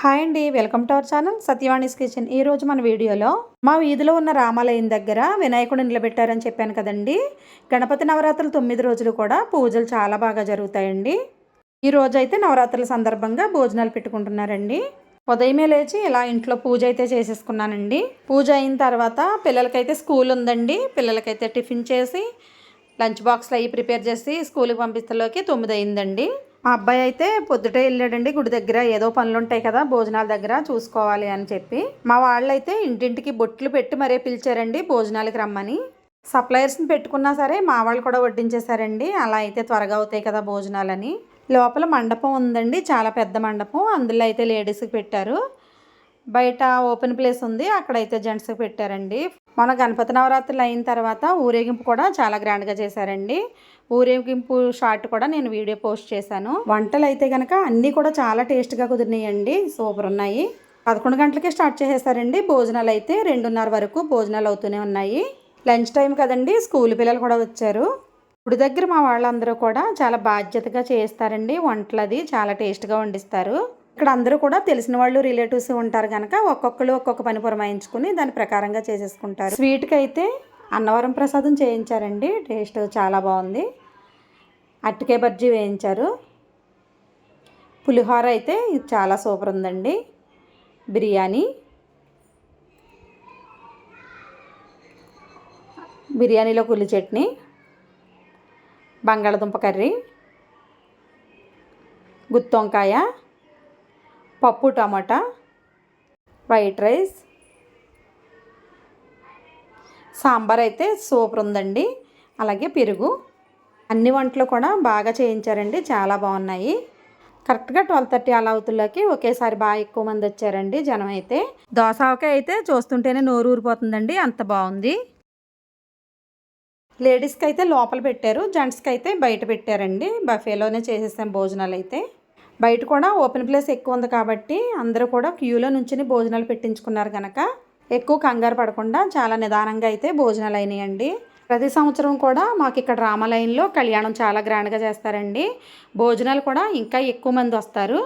Hi అండి welcome to our channel Satyavani's kitchen. ఈ రోజు మన వీడియోలో మా వీధిలో ఉన్న రామాలయం దగ్గర వినాయకుడు నిలబెట్టారని చెప్పాను కదండి. గణపతి నవరాత్రులు తొమ్మిది రోజులు కూడా పూజలు చాలా బాగా జరుగుతాయండి. ఈ రోజైతే అయితే నవరాత్రుల సందర్భంగా భోజనాలు పెట్టుకుంటున్నారండి. ఉదయమే లేచి ఇలా ఇంట్లో పూజ అయితే చేసేసుకున్నానండి. పూజ అయిన తర్వాత పిల్లలకైతే స్కూల్ ఉందండి. పిల్లలకైతే టిఫిన్ చేసి లంచ్ బాక్స్లు అవి ప్రిపేర్ చేసి స్కూల్కి పంపిస్తలోకి తొమ్మిది అయిందండి. మా అబ్బాయి అయితే పొద్దుటే వెళ్ళాడండి గుడి దగ్గర ఏదో పనులు ఉంటాయి కదా భోజనాల దగ్గర చూసుకోవాలి అని చెప్పి. మా వాళ్ళైతే ఇంటింటికి బొట్లు పెట్టి మరీ పిలిచారండి భోజనాలకి రమ్మని. సప్లయర్స్ని పెట్టుకున్నా సరే మా వాళ్ళు కూడా వడ్డించేశారండి అలా అయితే త్వరగా అవుతాయి కదా భోజనాలని. లోపల మండపం ఉందండి చాలా పెద్ద మండపం అందులో అయితే లేడీస్కి పెట్టారు. బయట ఓపెన్ ప్లేస్ ఉంది. అక్కడైతే జెంట్స్కి పెట్టారండి. మన గణపతి నవరాత్రులు అయిన తర్వాత ఊరేగింపు కూడా చాలా గ్రాండ్గా చేశారండి. ఊరేగింపు షార్ట్ కూడా నేను వీడియో పోస్ట్ చేశాను. వంటలు అయితే కనుక అన్నీ కూడా చాలా టేస్ట్గా కుదిరినాయండి. సూపర్ ఉన్నాయి. పదకొండు గంటలకే స్టార్ట్ చేసేసారండి. భోజనాలు అయితే రెండున్నర వరకు భోజనాలు అవుతూనే ఉన్నాయి. లంచ్ టైం కదండి. స్కూల్ పిల్లలు కూడా వచ్చారు. ఇప్పుడు దగ్గర మా వాళ్ళందరూ కూడా చాలా బాధ్యతగా చేస్తారండి. వంటలు అది చాలా టేస్ట్గా వండిస్తారు. ఇక్కడ అందరూ కూడా తెలిసిన వాళ్ళు రిలేటివ్స్ ఉంటారు కనుక ఒక్కొక్కరు ఒక్కొక్క పని పురమాయించుకుని దాని ప్రకారంగా చేసేసుకుంటారు. స్వీట్కి అయితే అన్నవరం ప్రసాదం చేయించారండి. టేస్ట్ చాలా బాగుంది. అట్టికే బజ్జీ వేయించారు. పులిహోర అయితే చాలా సూపర్ ఉందండి. బిర్యానీ. బిర్యానీలో కుల్లి చట్నీ. బంగాళదుంప కర్రీ. గుత్తొంకాయ. పప్పు టమాటా వైట్ రైస్. సాంబార్ అయితే సూపర్ ఉందండి. అలాగే పెరుగు. అన్ని వంటలు కూడా బాగా చేయించారండి. చాలా బాగున్నాయి. కరెక్ట్గా ట్వెల్వ్ థర్టీ అలా అవుతుల్లోకి ఒకేసారి బాగా ఎక్కువ మంది వచ్చారండి జనం అయితే. దోసకాయ అయితే చూస్తుంటేనే నోరు ఊరిపోతుందండి. అంత బాగుంది. లేడీస్కి అయితే లోపల పెట్టారు. జెంట్స్కి అయితే బయట పెట్టారండి. బఫేలోనే చేసేసాం భోజనాలు అయితే. బయట కూడా ఓపెన్ ప్లేస్ ఎక్కువ ఉంది కాబట్టి అందరూ కూడా క్యూలో నుంచి భోజనాలు పెట్టించుకున్నారు కనుక ఎక్కువ కంగారు పడకుండా చాలా నిదానంగా అయితే భోజనాలు అయినాయండి. ప్రతి సంవత్సరం కూడా మాకు ఇక్కడ రామలయంలో కళ్యాణం చాలా గ్రాండ్గా చేస్తారండి. భోజనాలు కూడా ఇంకా ఎక్కువ మంది వస్తారు.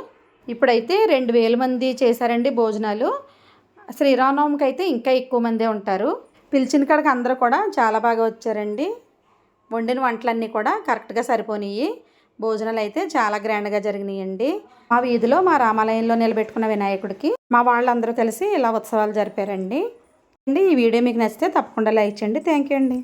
ఇప్పుడైతే రెండు వేల మంది చేశారండి భోజనాలు. శ్రీరామనవమికి అయితే ఇంకా ఎక్కువ మందే ఉంటారు. పిలిచిన కాడికి అందరూ కూడా చాలా బాగా వచ్చారండి. వండిన వంటలన్నీ కూడా కరెక్ట్గా సరిపోనియి భోజనాలు అయితే చాలా గ్రాండ్గా జరిగినాయండి. మా వీధిలో మా రామాలయంలో నిలబెట్టుకున్న వినాయకుడికి మా వాళ్ళందరూ కలిసి ఇలా ఉత్సవాలు జరిపారండి. అండి ఈ వీడియో మీకు నచ్చితే తప్పకుండా లైక్ చేయండి. థ్యాంక్ యూ అండి.